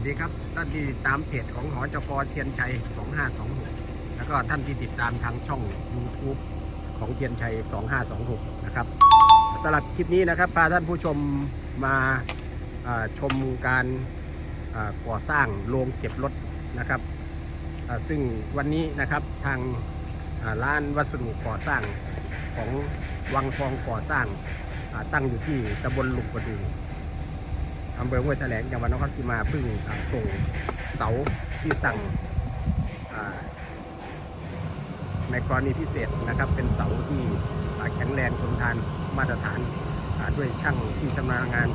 วัสดีครับ ท่านที่ติดตามเพจของหอจกเทียนชัย 2526 แล้วก็ท่านที่ติดตามทางช่อง YouTube ของเทียนชัย 2526 นะครับสำหรับคลิปนี้นะครับพาท่านผู้ชมมาชมการก่อสร้างโรงเก็บรถนะครับซึ่งวันนี้นะครับทางร้านวัสดุก่อสร้างของวังทองก่อสร้างตั้งอยู่ที่ตำบลลุกประดู อำเภอห้วยแถลงจังหวัดนครศรีมาเพิ่งส่งเสาที่สั่งในกรณีพิเศษนะครับเป็นเสาที่แข็งแรงทนทานมาตรฐานด้วยช่างที่ชำนาญงาน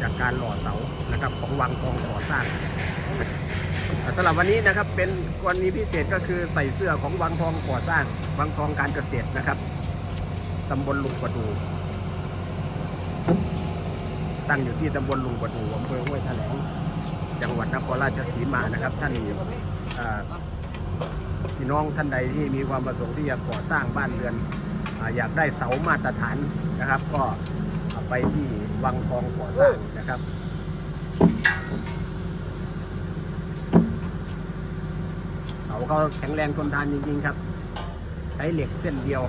จากการหล่อเสานะครับของวังทองก่อสร้างสำหรับวันนี้นะครับเป็นกรณีพิเศษก็คือใส่เสื้อของวังทองก่อสร้าง วังทองการเกษตรนะครับตำบลลุงประดู ตั้งอยู่ที่ตำบลลุงประดูอำเภอห้วยแถลง จังหวัดนครราชสีมานะครับ ท่านพี่น้องท่านใดที่มีความประสงค์ที่จะก่อสร้างบ้านเรือนออยากได้เสามาตรฐานนะครับ ก็ไปที่วังทองก่อสร้างนะครับเสาเขาแข็งแรงทนทานจริงๆครับ ใช้เหล็กเส้นเดียว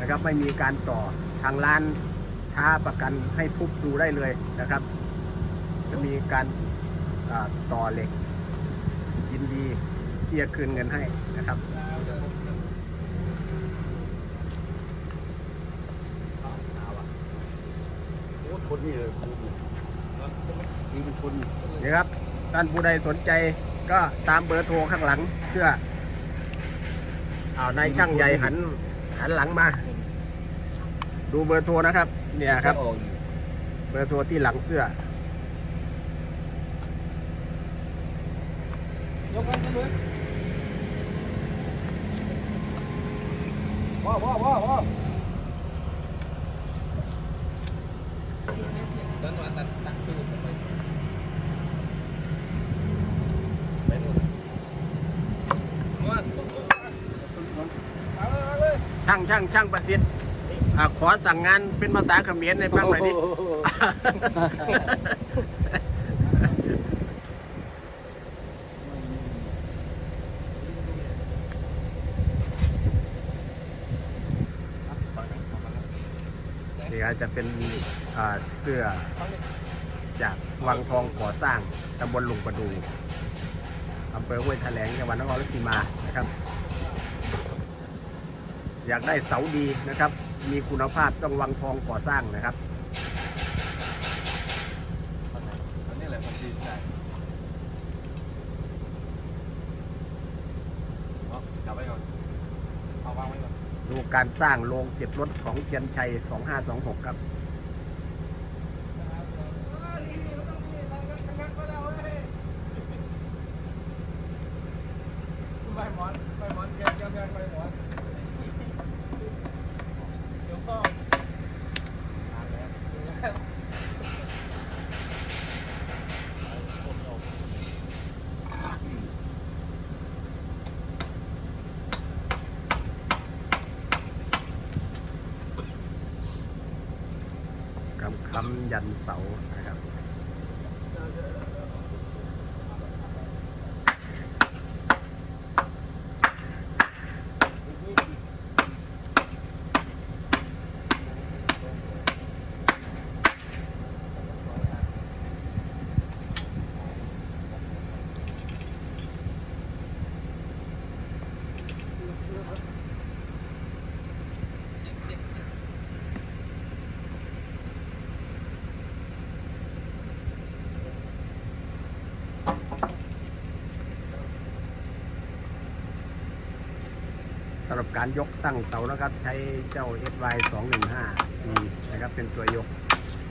นะครับไม่มีการต่อทางร้าน ท้าประกันให้ทุบดูได้เลยนะครับ จะมีการต่อเหล็ก ยินดีที่จะคืนเงินให้นะครับชนนี่เลยนี่มันชนนี่ครับท่านผู้ใดสนใจก็ตามเบอร์โทรข้างหลังเสื้ออานายช่างใหญ่หันหันหลังมา ดูเบอร์โทรนะครับ เนี่ยครับออกนี่เบอร์โทรที่หลังเสื้อ ยกกันเลยว้าวว้าวว้าวว้าวตั้งวันตั้งตั้งชื่อผมไปไปนู่นว่าเอาเลยช่างช่างช่างประสิทธิ์ อ่าขอสั่งงานเป็นภาษาเขมรในบ้างหน่อยดินี่ก็จะเป็นอ่าเสื้อจากวังทองก่อสร้างตำบลลุงประดูอำเภอห้วยแถลงจังหวัดนครราชสีมานะครับ อยากได้เสาดีนะครับ มีคุณภาพต้องวังทองก่อสร้างนะครับอันนี้แหละมันดีใจเอาจับไว้ก่อนเอาวางไว้ก่อน ดูการสร้างโรงเก็บรถของเทียนชัย 2526 ครับใบหมอนใบหมอนแกงแกงแกงใบหมอนเดี๋ยวก็ทานแล้ว คำคำยันเสานะครับ สำหรับการยกตั้งเสานะครับ ใช้เจ้า SY 215 C นะครับเป็นตัวยก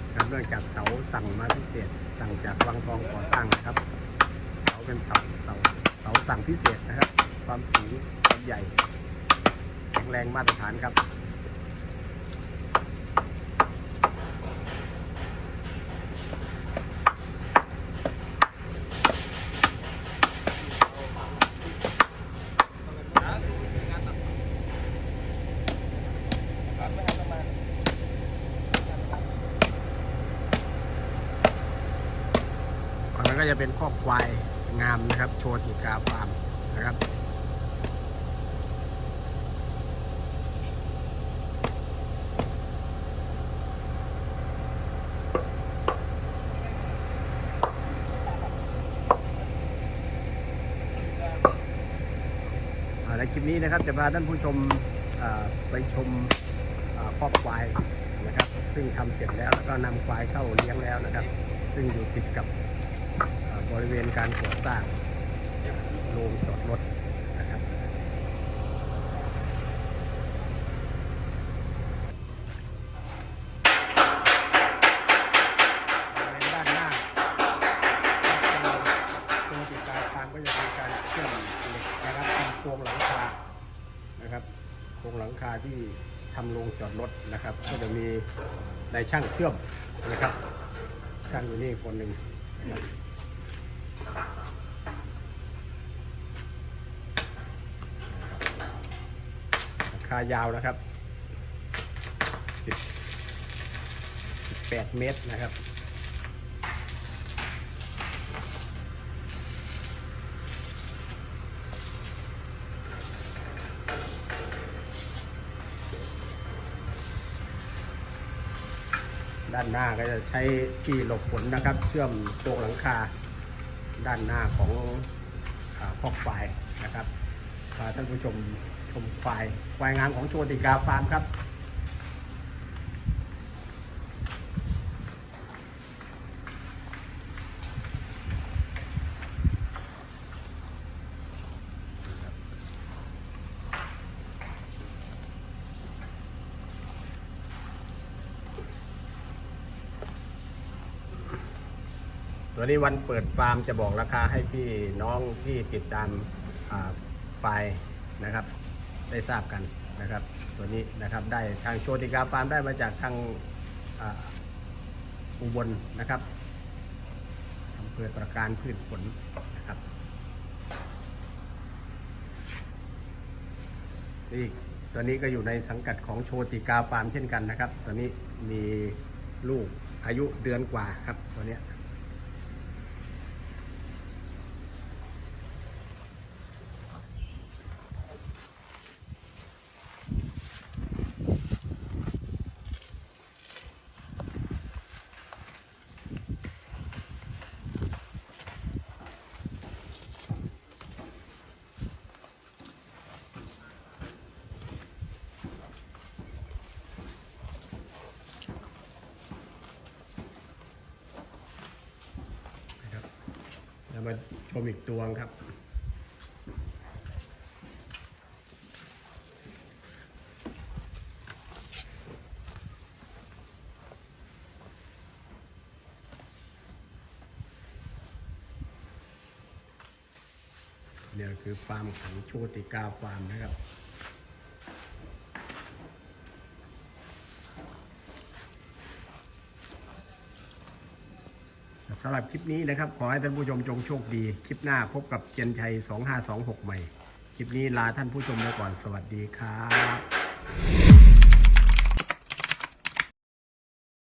นะครับเนื่องจากเสาสั่งมาพิเศษ สั่งจากวังทองก่อสร้างนะครับ เสาเป็นเสาเสาเสาสั่งพิเศษนะครับ ความสูงความใหญ่ แข็งแรงมาตรฐานครับ จะเป็นคอควายงามนะครับ โชติกาฟาร์มนะครับในคลิปนี้นะครับจะพาท่านผู้ชมไปชมอ่อกควายนะครับ ซึ่งทำเสร็จแล้วแล้วก็นำควายเข้าเลี้ยงแล้วนะครับ ซึ่งอยู่ติดกับ บริเวณการก่อสร้างโรงจอดรถนะครับ บริเวณด้านหน้าตรงติดกายฟางก็จะมีการเชื่อมเหล็กนะครับทำโครงหลังคานะครับโครงหลังคาที่ทำโรงจอดรถนะครับ ก็จะมีนายช่างเชื่อมนะครับช่างอยู่นี่คนหนึ่งนะครับ ราคายาวนะครับ10 18 เมตรนะครับด้านหน้าก็จะใช้ที่หลบฝนนะครับ เชื่อมตัวหลังคา ด้านหน้าของอาคอกควายนะครับพาท่านผู้ชมชมควายควายงามของโชติกาฟาร์มครับ วนี้วันเปิดฟาร์มจะบอกราคาให้พี่น้องที่ติดตามอ่าไฟนะครับ ได้ทราบกันนะครับ ตัวนี้นะครับได้ทางโชติกาฟาร์มได้มาจากทางอุบลนะครับอำเภอตระการพืชผลนะครับนี่ตัวนี้ก็อยู่ในสังกัดของโชติกาฟาร์มเช่นกันนะครับ ตัวนี้มีลูกอายุเดือนกว่าครับตัวเนี้ มาชมอีกตัวครับ เนี่ยคือฟาร์มของโชติกาฟาร์มนะครับ สำหรับคลิปนี้นะครับ ขอให้ท่านผู้ชมจงโชคดี คลิปหน้าพบกับเจนชัย 2526 ใหม่ คลิปนี้ลาท่านผู้ชมไปก่อนสวัสดีครับ